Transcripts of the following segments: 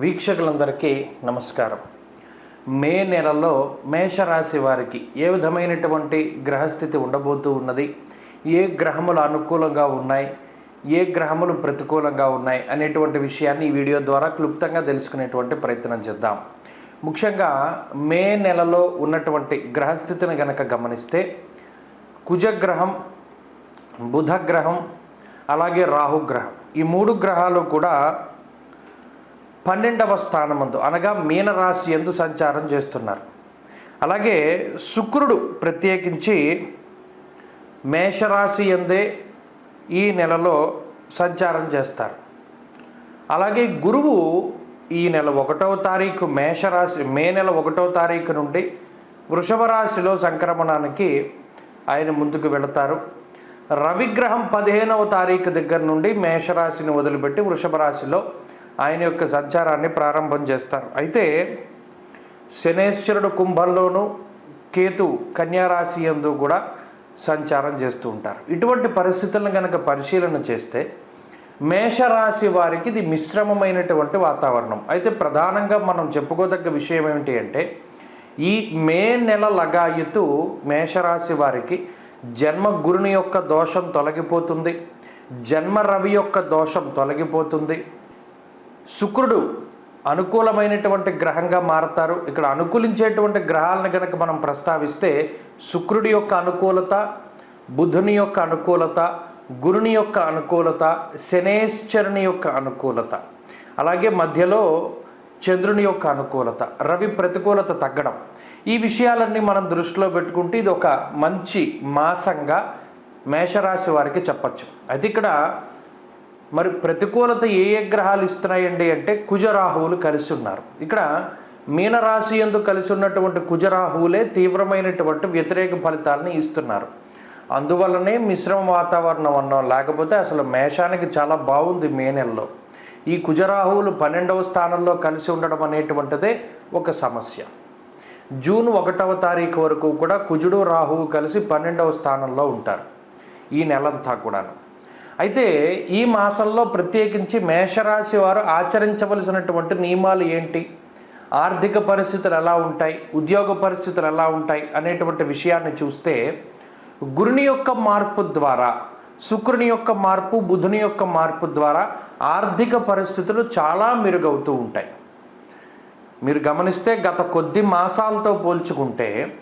వీక్షకులందరికీ నమస్కారం. మే నెలలో మేషరాశి వారికి ఏ విధమైనటువంటి గ్రహస్థితి ఉండబోతూ ఉన్నది? ఏ గ్రహములు అనుకూలంగా ఉన్నాయి? ఏ గ్రహములు ప్రతికూలంగా ఉన్నాయి? అనేటువంటి విషయాన్ని ఈ వీడియో ద్వారా క్లుప్తంగా తెలుసుకునేటువంటి ప్రయత్నం చేద్దాం. ముఖ్యంగా మే నెలలో ఉన్నటువంటి గ్రహస్థితిని గనక గమనిస్తే కుజగ్రహం బుధగ్రహం అలాగే రాహుగ్రహం ఈ మూడు గ్రహాలు కూడా పన్నెండవ స్థానమందు అనగా మీనరాశి ఎందు సంచారం చేస్తున్నారు. అలాగే శుక్రుడు ప్రత్యేకించి మేషరాశి ఎందే ఈ నెలలో సంచారం చేస్తారు. అలాగే గురువు ఈ నెల ఒకటవ తారీఖు మేషరాశి మే నెల ఒకటవ తారీఖు నుండి వృషభ రాశిలో సంక్రమణానికి ఆయన ముందుకు వెళతారు. రవిగ్రహం పదిహేనవ తారీఖు దగ్గర నుండి మేషరాశిని వదిలిపెట్టి వృషభ రాశిలో ఆయన యొక్క సంచారాన్ని ప్రారంభం చేస్తారు. అయితే శనేశ్వరుడు కుంభంలోనూ కేతు కన్యారాశి ఎందు కూడా సంచారం చేస్తూ ఉంటారు. ఇటువంటి పరిస్థితులను కనుక పరిశీలన చేస్తే మేషరాశి వారికి ఇది మిశ్రమమైనటువంటి వాతావరణం. అయితే ప్రధానంగా మనం చెప్పుకోదగ్గ విషయం ఏమిటి అంటే ఈ మే నెల లగాయతు మేషరాశి వారికి జన్మ గురుని యొక్క దోషం తొలగిపోతుంది. జన్మ రవి యొక్క దోషం తొలగిపోతుంది. శుక్రుడు అనుకూలమైనటువంటి గ్రహంగా మారతారు. ఇక్కడ అనుకూలించేటువంటి గ్రహాలను కనుక మనం ప్రస్తావిస్తే శుక్రుడి యొక్క అనుకూలత బుధుని యొక్క అనుకూలత గురుని యొక్క అనుకూలత శనేశ్వరుని యొక్క అనుకూలత అలాగే మధ్యలో చంద్రుని యొక్క అనుకూలత రవి ప్రతికూలత తగ్గడం. ఈ విషయాలన్నీ మనం దృష్టిలో పెట్టుకుంటే ఇది ఒక మంచి మాసంగా మేషరాశి వారికి చెప్పచ్చు. అయితే ఇక్కడ మరి ప్రతికూలత ఏ ఏ గ్రహాలు ఇస్తున్నాయండి అంటే కుజరాహువులు కలిసి ఉన్నారు. ఇక్కడ మీనరాశి ఎందు కలిసి ఉన్నటువంటి కుజరాహువులే తీవ్రమైనటువంటి వ్యతిరేక ఫలితాలని ఇస్తున్నారు. అందువల్లనే మిశ్రమ వాతావరణం అన్నాం లేకపోతే అసలు మేషానికి చాలా బాగుంది మే నెలలో. ఈ కుజరాహువులు పన్నెండవ స్థానంలో కలిసి ఉండడం అనేటువంటిదే ఒక సమస్య. జూన్ ఒకటవ తారీఖు వరకు కూడా కుజుడు రాహువు కలిసి పన్నెండవ స్థానంలో ఉంటారు. ఈ నెలంతా కూడాను. అయితే ఈ మాసంలో ప్రత్యేకించి మేషరాశి వారు ఆచరించవలసినటువంటి నియమాలు ఏంటి? ఆర్థిక పరిస్థితులు ఎలా ఉంటాయి? ఉద్యోగ పరిస్థితులు ఎలా ఉంటాయి? అనేటువంటి విషయాన్ని చూస్తే గురుని యొక్క మార్పు ద్వారా శుక్రుని యొక్క మార్పు బుధుని యొక్క మార్పు ద్వారా ఆర్థిక పరిస్థితులు చాలా మెరుగవుతూ ఉంటాయి. మీరు గమనిస్తే గత కొద్ది మాసాలతో పోల్చుకుంటే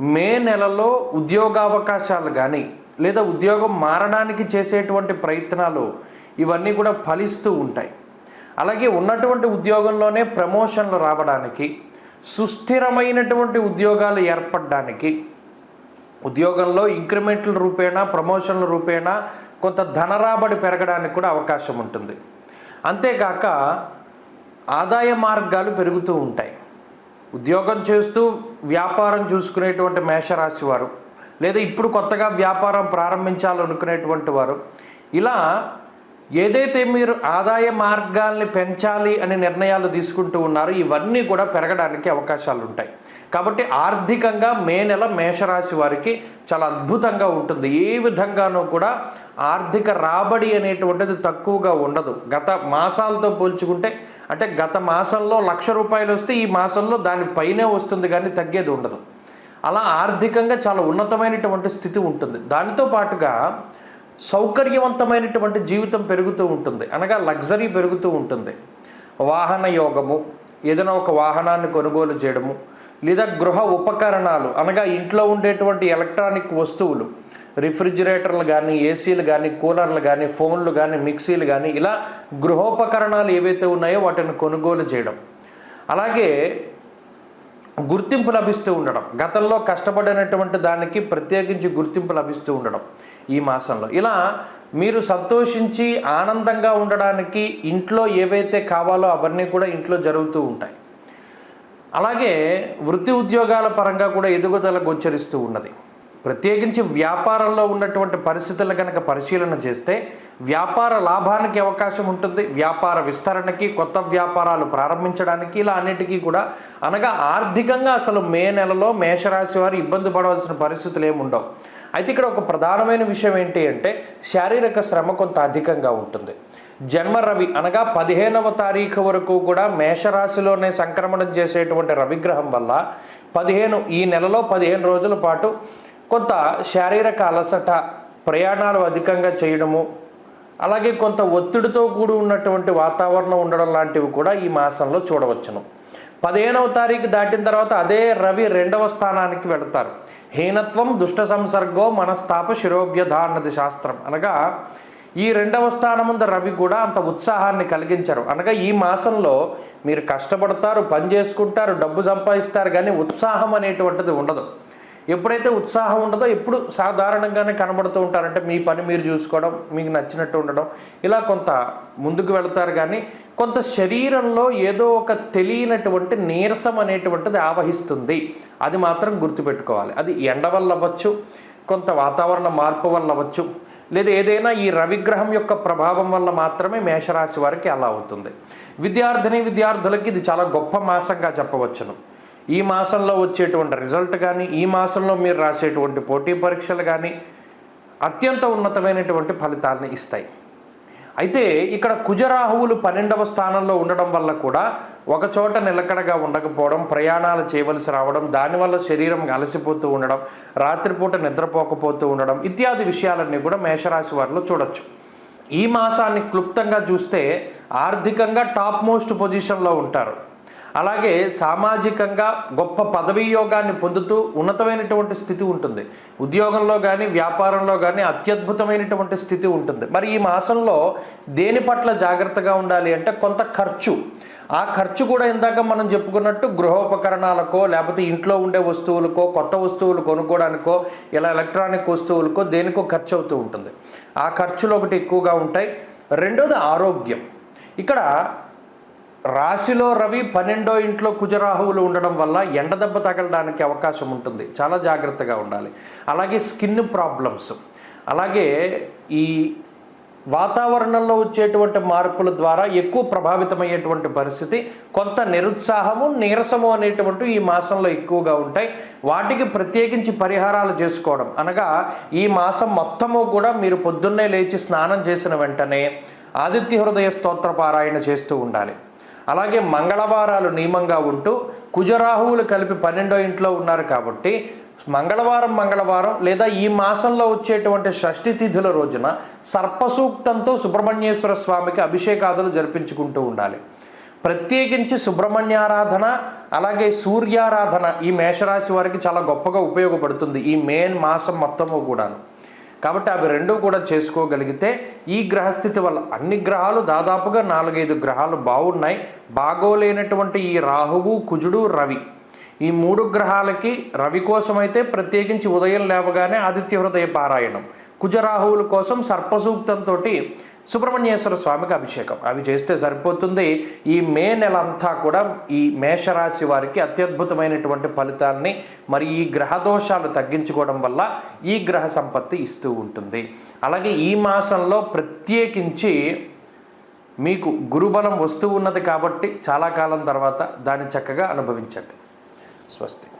మే నెలలో ఉద్యోగావకాశాలు కానీ లేదా ఉద్యోగం మారడానికి చేసేటువంటి ప్రయత్నాలు ఇవన్నీ కూడా ఫలిస్తూ ఉంటాయి. అలాగే ఉన్నటువంటి ఉద్యోగంలోనే ప్రమోషన్లు రావడానికి సుస్థిరమైనటువంటి ఉద్యోగాలు ఏర్పడడానికి ఉద్యోగంలో ఇంక్రిమెంట్ల రూపేణా ప్రమోషన్ల రూపేణా కొంత ధనరాబడి పెరగడానికి కూడా అవకాశం ఉంటుంది. అంతేకాక ఆదాయ మార్గాలు పెరుగుతూ ఉంటాయి. ఉద్యోగం చేస్తూ వ్యాపారం చూసుకునేటువంటి మేషరాశి వారు లేదా ఇప్పుడు కొత్తగా వ్యాపారం ప్రారంభించాలనుకునేటువంటి వారు ఇలా ఏదైతే మీరు ఆదాయ మార్గాల్ని పెంచాలి అనే నిర్ణయాలు తీసుకుంటూ ఉన్నారో ఇవన్నీ కూడా పెరగడానికి అవకాశాలు ఉంటాయి. కాబట్టి ఆర్థికంగా మే నెల మేషరాశి వారికి చాలా అద్భుతంగా ఉంటుంది. ఏ విధంగానూ కూడా ఆర్థిక రాబడి అనేటువంటిది తక్కువగా ఉండదు. గత మాసాలతో పోల్చుకుంటే అంటే గత మాసంలో లక్ష రూపాయలు వస్తే ఈ మాసంలో దాని పైనే వస్తుంది కానీ తగ్గేది ఉండదు. అలా ఆర్థికంగా చాలా ఉన్నతమైనటువంటి స్థితి ఉంటుంది. దానితో పాటుగా సౌకర్యవంతమైనటువంటి జీవితం పెరుగుతూ ఉంటుంది. అనగా లగ్జరీ పెరుగుతూ ఉంటుంది. వాహన యోగము ఏదైనా ఒక వాహనాన్ని కొనుగోలు చేయడము లేదా గృహ ఉపకరణాలు అనగా ఇంట్లో ఉండేటువంటి ఎలక్ట్రానిక్ వస్తువులు రిఫ్రిజిరేటర్లు కానీ ఏసీలు కానీ కూలర్లు కానీ ఫోన్లు కానీ మిక్సీలు కానీ ఇలా గృహోపకరణాలు ఏవైతే ఉన్నాయో వాటిని కొనుగోలు చేయడం. అలాగే గుర్తింపు లభిస్తూ ఉండడం గతంలో కష్టపడినటువంటి దానికి ప్రత్యేకించి గుర్తింపు లభిస్తూ ఉండడం ఈ మాసంలో. ఇలా మీరు సంతోషించి ఆనందంగా ఉండడానికి ఇంట్లో ఏవైతే కావాలో అవన్నీ కూడా ఇంట్లో జరుగుతూ ఉంటాయి. అలాగే వృత్తి ఉద్యోగాల పరంగా కూడా ఎదుగుదల గోచరిస్తూ ఉన్నది. ప్రత్యేకించి వ్యాపారంలో ఉన్నటువంటి పరిస్థితులు కనుక పరిశీలన చేస్తే వ్యాపార లాభానికి అవకాశం ఉంటుంది వ్యాపార విస్తరణకి కొత్త వ్యాపారాలు ప్రారంభించడానికి ఇలా అన్నిటికీ కూడా. అనగా ఆర్థికంగా అసలు మే నెలలో మేషరాశి వారు ఇబ్బంది పడవలసిన పరిస్థితులు ఏముండవు అయితే ఇక్కడ ఒక ప్రధానమైన విషయం ఏంటి అంటే శారీరక శ్రమ కొంత అధికంగా ఉంటుంది. జన్మ రవి అనగా పదిహేనవ తారీఖు వరకు కూడా మేషరాశిలోనే సంక్రమణం చేసేటువంటి రవిగ్రహం వల్ల పదిహేను ఈ నెలలో పదిహేను రోజుల పాటు కొంత శారీరక అలసట ప్రయాణాలు అధికంగా చేయడము అలాగే కొంత ఒత్తిడితో కూడి ఉన్నటువంటి వాతావరణం ఉండడం లాంటివి కూడా ఈ మాసంలో చూడవచ్చును. పదిహేనవ తారీఖు దాటిన తర్వాత అదే రవి రెండవ స్థానానికి వెళతారు. హీనత్వం దుష్ట సంసర్గో మనస్తాప శిరోవ్యధ అన్నది శాస్త్రం. అనగా ఈ రెండవ స్థానం ముందు రవి కూడా అంత ఉత్సాహాన్ని కలిగించరు. అనగా ఈ మాసంలో మీరు కష్టపడతారు పని చేసుకుంటారు డబ్బు సంపాదిస్తారు కానీ ఉత్సాహం అనేటువంటిది ఉండదు. ఎప్పుడైతే ఉత్సాహం ఉండదో ఎప్పుడు సాధారణంగానే కనబడుతూ ఉంటారంటే మీ పని మీరు చూసుకోవడం మీకు నచ్చినట్టు ఉండడం ఇలా కొంత ముందుకు వెళతారు. కానీ కొంత శరీరంలో ఏదో ఒక తెలియనటువంటి నీరసం అనేటువంటిది ఆవహిస్తుంది. అది మాత్రం గుర్తుపెట్టుకోవాలి. అది ఎండ వల్ల అవ్వచ్చు కొంత వాతావరణ మార్పు వల్ల అవ్వచ్చు లేదా ఏదైనా ఈ రవిగ్రహం యొక్క ప్రభావం వల్ల మాత్రమే మేషరాశి వారికి అలా అవుతుంది. విద్యార్థిని విద్యార్థులకి ఇది చాలా గొప్ప మాసంగా చెప్పవచ్చును. ఈ మాసంలో వచ్చేటువంటి రిజల్ట్ కానీ ఈ మాసంలో మీరు రాసేటువంటి పోటీ పరీక్షలు కానీ అత్యంత ఉన్నతమైనటువంటి ఫలితాలను ఇస్తాయి. అయితే ఇక్కడ కుజరాహువులు పన్నెండవ స్థానంలో ఉండడం వల్ల కూడా ఒక చోట నిలకడగా ఉండకపోవడం ప్రయాణాలు చేయవలసి రావడం దానివల్ల శరీరం అలసిపోతూ ఉండడం రాత్రిపూట నిద్రపోకపోతూ ఉండడం ఇత్యాది విషయాలన్నీ కూడా మేషరాశి వారిలో చూడొచ్చు. ఈ మాసాన్ని క్లుప్తంగా చూస్తే ఆర్థికంగా టాప్ మోస్ట్ పొజిషన్లో ఉంటారు. అలాగే సామాజికంగా గొప్ప పదవీ యోగాన్ని పొందుతూ ఉన్నతమైనటువంటి స్థితి ఉంటుంది. ఉద్యోగంలో కానీ వ్యాపారంలో కానీ అత్యద్భుతమైనటువంటి స్థితి ఉంటుంది. మరి ఈ మాసంలో దేని పట్ల జాగ్రత్తగా ఉండాలి అంటే కొంత ఖర్చు. ఆ ఖర్చు కూడా ఇందాక మనం చెప్పుకున్నట్టు గృహోపకరణాలకో లేకపోతే ఇంట్లో ఉండే వస్తువులకో కొత్త వస్తువులు కొనుక్కోవడానికో ఇలా ఎలక్ట్రానిక్ వస్తువులకో దేనికో ఖర్చు అవుతూ ఉంటుంది. ఆ ఖర్చులు ఒకటి ఎక్కువగా ఉంటాయి. రెండోది ఆరోగ్యం. ఇక్కడ రాశిలో రవి పన్నెండో ఇంట్లో కుజరాహువులు ఉండడం వల్ల ఎండ దెబ్బ తగలడానికి అవకాశం ఉంటుంది. చాలా జాగ్రత్తగా ఉండాలి. అలాగే స్కిన్ ప్రాబ్లమ్స్. అలాగే ఈ వాతావరణంలో వచ్చేటువంటి మార్పుల ద్వారా ఎక్కువ ప్రభావితమయ్యేటువంటి పరిస్థితి కొంత నిరుత్సాహము నీరసము అనేటువంటి ఈ మాసంలో ఎక్కువగా ఉంటాయి. వాటికి ప్రత్యేకించి పరిహారాలు చేసుకోవడం. అనగా ఈ మాసం మొత్తము కూడా మీరు పొద్దున్నే లేచి స్నానం చేసిన వెంటనే ఆదిత్య హృదయ స్తోత్ర పారాయణ చేస్తూ ఉండాలి. అలాగే మంగళవారాలు నియమంగా ఉంటూ కుజరాహువులు కలిపి పన్నెండో ఇంట్లో ఉన్నారు కాబట్టి మంగళవారం మంగళవారం లేదా ఈ మాసంలో వచ్చేటువంటి షష్ఠి తిథుల రోజున సర్పసూక్తంతో సుబ్రహ్మణ్యేశ్వర స్వామికి అభిషేకాదులు జరిపించుకుంటూ ఉండాలి. ప్రత్యేకించి సుబ్రహ్మణ్యారాధన అలాగే సూర్యారాధన ఈ మేషరాశి వారికి చాలా గొప్పగా ఉపయోగపడుతుంది ఈ మెయిన్ మాసం మొత్తము కూడాను. కాబట్టి అవి రెండు కూడా చేసుకోగలిగితే ఈ గ్రహస్థితి వల్ల అన్ని గ్రహాలు దాదాపుగా నాలుగైదు గ్రహాలు బాగున్నాయి. బాగోలేనటువంటి ఈ రాహువు కుజుడు రవి. ఈ మూడు గ్రహాలకి రవి కోసమైతే ప్రత్యేకించి ఉదయం లేవగానే ఆదిత్య హృదయ పారాయణం. కుజరాహువుల కోసం సర్పసూక్తంతో సుబ్రహ్మణ్యేశ్వర స్వామికి అభిషేకం. అవి చేస్తే సరిపోతుంది. ఈ మే నెల అంతా కూడా ఈ మేషరాశి వారికి అత్యద్భుతమైనటువంటి ఫలితాన్ని మరి ఈ గ్రహ దోషాలు తగ్గించుకోవడం వల్ల ఈ గ్రహ సంపత్తి ఇస్తూ ఉంటుంది. అలాగే ఈ మాసంలో ప్రత్యేకించి మీకు గురుబలం వస్తూ ఉన్నది కాబట్టి చాలా కాలం తర్వాత దాన్ని చక్కగా అనుభవించండి. స్వస్తి.